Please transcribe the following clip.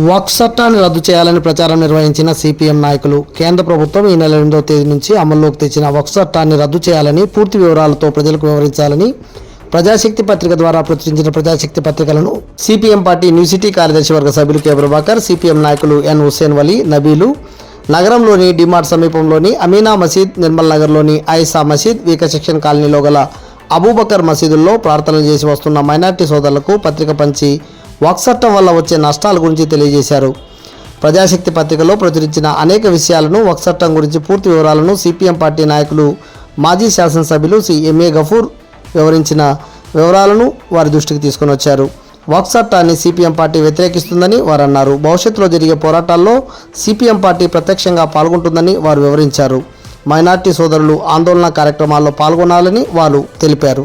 వక్ చట్టాన్ని రద్దు చేయాలని ప్రచారం నిర్వహించిన సిపిఎం నాయకులు కేంద్ర ప్రభుత్వం ఈ నెల ఎనిమిదవ తేదీ నుంచి అమల్లోకి తెచ్చిన వక్ చట్టాన్ని రద్దు చేయాలని పూర్తి వివరాలతో ప్రజలకు వివరించాలని ప్రజాశక్తి పత్రిక ద్వారా ప్రచురించిన ప్రజాశక్తి పత్రికలను సిపిఎం పార్టీ న్యూ సిటీ కార్యదర్శి వర్గ సభ్యులు కె. ప్రభాకర్ సిపిఎం నాయకులు ఎన్. హుస్సేన్ వలీ నబీలు నగరంలోని డిమార్ట్ సమీపంలోని అమీనా మసీద్ నిర్మల్ నగర్లోని ఐసా మసీద్ వీక సెక్షన్ కాలనీలో గల అబూబకర్ మసీదుల్లో ప్రార్థనలు చేసి వస్తున్న మైనార్టీ సోదరులకు పత్రిక పంచి వాక్ చట్టం వల్ల వచ్చే నష్టాల గురించి తెలియజేశారు. ప్రజాశక్తి పత్రికలో ప్రచురించిన అనేక విషయాలను వక్ చట్టం గురించి పూర్తి వివరాలను సిపిఎం పార్టీ నాయకులు మాజీ శాసనసభ్యులు సి ఎంఏ గఫూర్ వివరించిన వివరాలను వారి దృష్టికి తీసుకొని వచ్చారు. వాక్ చట్టాన్ని సిపిఎం పార్టీ వ్యతిరేకిస్తుందని వారు అన్నారు భవిష్యత్తులో జరిగే పోరాటాల్లో సిపిఎం పార్టీ ప్రత్యక్షంగా పాల్గొంటుందని వారు వివరించారు. మైనార్టీ సోదరులు ఆందోళన కార్యక్రమాల్లో పాల్గొనాలని వారు తెలిపారు.